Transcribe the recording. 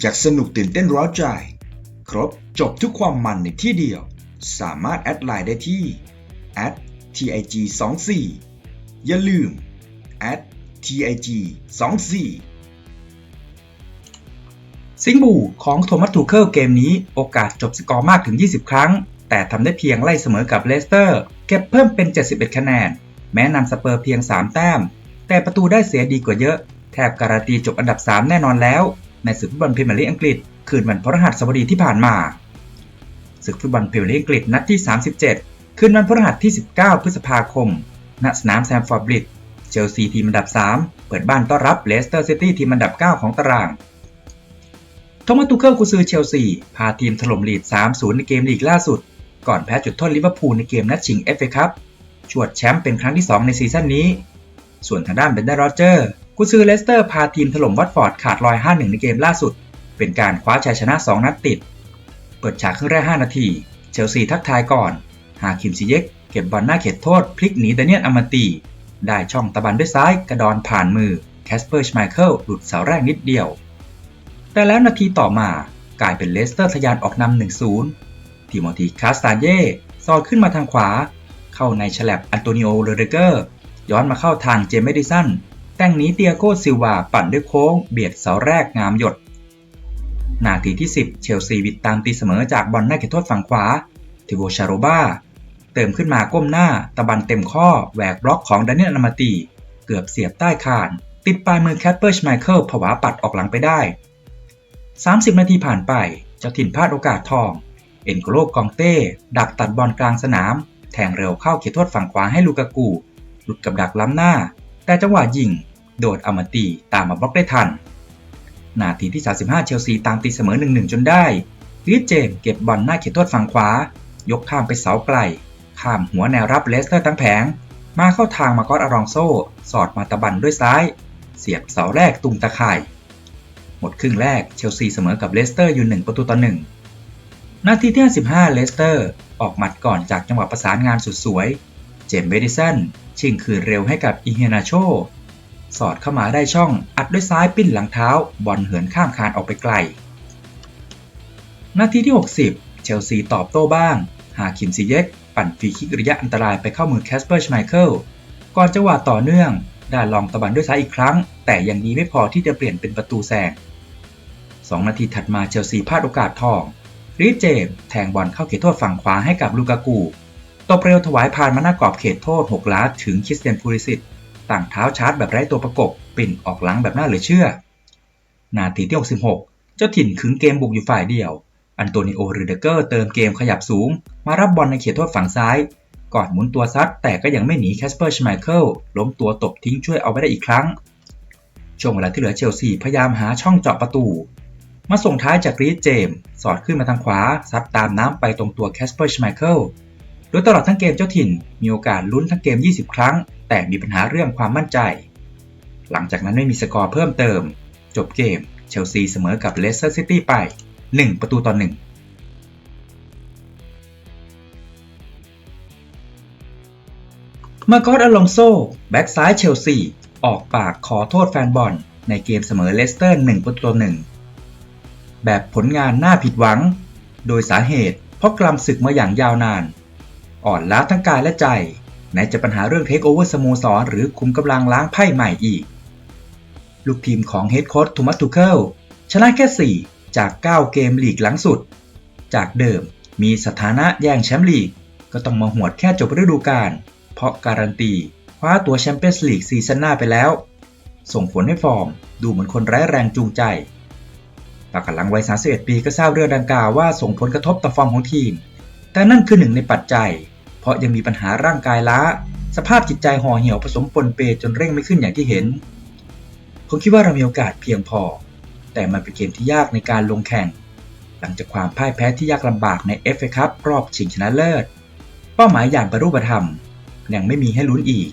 อยากสนุกตื่นเต้นร้าวใจ ครบจบทุกความมันในที่เดียว สามารถแอดไลน์ได้ที่ @tig 2 4อย่าลืม @tig 2 4ซิงบูของโทมัสทูเคิลเกมนี้โอกาสจบสกอร์มากถึง 20 ครั้ง แต่ทำได้เพียงไล่เสมอกับเลสเตอร์ เก็บเพิ่มเป็น 71 คะแนน แม้นำสเปอร์เพียง 3 แต้ม แต่ประตูได้เสียดีกว่าเยอะ แทบการันตีจบอันดับ 3 แน่นอนแล้ว ในศึกฟุตบอลพรีเมียร์ลีกอังกฤษ คืนวันพฤหัสบดีที่ผ่านมา ศึกฟุตบอลพรีเมียร์ลีกอังกฤษนัดที่ 37 คืนวันพฤหัสที่ 19 พฤษภาคม ณ สนามแซมฟอร์ดบริดจ์ เชลซีทีมอันดับ 3 เปิดบ้านต้อนรับเลสเตอร์ซิตี้ทีมอันดับ 9 ของตารางโทมัสตูเคิลกุซือเชลซี พาทีมถล่มลีด 3-0 ในเกมลีกล่าสุด ก่อนแพ้จุดโทษลิเวอร์พูลในเกมนัดชิงเอฟเอคัพชวดแชมป์เป็นครั้งที่ 2 ในซีซั่นนี้ ส่วนทางด้านเบนดาโรเจอร์ กุซือเลสเตอร์พาทีมถล่มวัตฟอร์ดขาดลอย 5-1 ในเกมล่าสุด เป็นการคว้าชัยชนะ 2 นัดติด เปิดฉากครึ่งแรก 5 นาที เชลซีทักทายก่อน หาคิมซิเยกเก็บบอลหน้าเขตโทษ พลิกหนีดเนียนอามาตี ได้ช่องตะบันด้วยซ้ายกระดอนผ่านมือแคสเปอร์ชไมเคิลหลุดเสาแรกนิดเดียว แต่แล้วนาทีต่อมากลายเป็นเลสเตอร์ทะยานออกนำ1-0ทิโมธีคาสตาเย่ซอยขึ้นมาทางขวา เข้าในฉลับอันโตนิโอ เรเดเกอร์ ย้อนมาเข้าทางเจมส์เมดิสัน แต่งหนีเตียโกซิลวาปั่นด้วยโค้งเบียดเสาแรกงามหยด นาทีที่ 10 เชลซีวิดตามตีเสมอจากบอลหน้าเขตโทษฝั่งขวาทิโวชาโรบาเติมขึ้นมาก้มหน้าตะบันเต็มข้อแหวกบล็อกของดานิเอลนามาตี เกือบเสียบใต้คาน ติดปลายมือแคทเปอร์ชไมเคิลผวาปัดออกหลังไปได้ 30 นาทีผ่านไป เจ้าถิ่นพลาดโอกาสทอง เอ็นโกโลกองเต้ ดักตัดบอลกลางสนาม แทงเร็วเข้าเขตโทษฝั่งขวาให้ลูกากู หลุดกับดักล้ำหน้า แต่จังหวะยิง โดดอมาตีตามมาบล็อกได้ทัน นาทีที่ 35 เชลซีตามตีเสมอ 1-1 จนได้ลีดเจมเก็บบอลหน้าเขตโทษฝั่งขวา ยกข้ามไปเสาไกล ข้ามหัวแนวรับเลสเตอร์ทั้งแผง มาเข้าทางมากอตอารองโซ สอดมาตะบันด้วยซ้าย เสียบเสาแรกตุงตะข่าย หมดครึ่งแรกเชลซีเสมอกับเลสเตอร์อยู่ 1 ประตูต่อ1นาทีที่ 55 เลสเตอร์ ออกหมัดก่อนจากจังหวะประสานงานสุดสวย เจมส์เบดิสันชิงคืนเร็วให้กับอิเฮนาโช สอดเข้ามาได้ช่องอัดด้วยซ้ายปิ้นหลังเท้า บอลเหินข้ามคานออกไปไกล นาทีที่ 60 เชลซีตอบโต้บ้าง หาคิมซิเยกปั่นฟรีคิกระยะอันตรายไปเข้ามือแคสเปอร์ชไมเคิลก่อนจังหวะต่อเนื่องได้ลองตะบันด้วยซ้ายอีกครั้ง แต่ยังดีไม่พอที่จะเปลี่ยนเป็นประตูแซง2 นาทีถัดมาเชลซีพลาดโอกาสทองรีดเจมส์แทงบอลเข้าเขตโทษฝั่งขวาให้กับลูกากู ตบเร็วถวายผ่านมาหน้ากรอบเขตโทษ 6 ล้าถึงคริสเตียนพูริสิตต่างเท้าชาร์จแบบไร้ตัวประกบ ปิ่นออกหลังแบบน่าเหลือเชื่อ นาทีที่ 66 เจ้าถิ่นขึงเกมบุกอยู่ฝ่ายเดียว อันโตนิโอรูเดเกอร์เติมเกมขยับสูง มารับบอลในเขตโทษฝั่งซ้าย ก่อนหมุนตัวซัดแต่ก็ยังไม่หนีแคสเปอร์ชไมเคิลล้มตัวตบทิ้งช่วยเอาไว้ได้อีกครั้ง ช่วงเวลาที่เหลือเชลซีพยายามหาช่องเจาะประตู มาส่งท้ายจากรีดเจมสอดขึ้นมาทางขวาซัดตามน้ำไปตรงตัวแคสเปอร์ชไมเคิล โดยตลอดทั้งเกมเจ้าถิ่นมีโอกาสลุ้นทั้งเกม 20 ครั้ง แต่มีปัญหาเรื่องความมั่นใจ หลังจากนั้นไม่มีสกอร์เพิ่มเติม จบเกมเชลซีเสมอกับเลสเตอร์ซิตี้ไป 1 ประตูต่อ 1มาโกอตอลองโซ แบ็กซ้ายเชลซี ออกปากขอโทษแฟนบอล ในเกมเสมอเลสเตอร์ 1 ประตูต่อ1แบบผลงานน่าผิดหวัง โดยสาเหตุ เพราะกลัมศึกมาอย่างยาวนาน อ่อนล้าทั้งกายและใจไหนจะปัญหาเรื่องเทคโอเวอร์สโมสรหรือคุมกำลังล้างไพ่ใหม่อีก ลูกทีมของเฮดโค้ชทูมัสทูเคิลชนะแค่ 4 จาก 9 เกมลีกหลังสุด จากเดิมมีสถานะแย่งแชมป์ลีก ก็ต้องมาหวดแค่จบฤดูกาลเพราะการันตีคว้าตัวแชมเปี้ยนส์ลีกซีซั่นหน้าไปแล้ว ส่งผลให้ฟอร์มดูเหมือนคนไร้แรงจูงใจปากหลังวัย 31 ปีก็ทราบเรื่องดังกล่าวว่าส่งผลกระทบต่อฟอร์มของทีม แต่นั่นคือหนึ่งในปัจจัย เพราะยังมีปัญหาร่างกายล้า สภาพจิตใจห่อเหี่ยวผสมปนเปจนเร่งไม่ขึ้นอย่างที่เห็น ผมคิดว่าเรามีโอกาสเพียงพอ แต่มันเป็นเกมที่ยากในการลงแข่ง หลังจากความพ่ายแพ้ที่ยากลำบากใน FA คัพรอบชิงชนะเลิศ เป้าหมายอย่างประรูปธรรมยังไม่มีให้ลุ้นอีก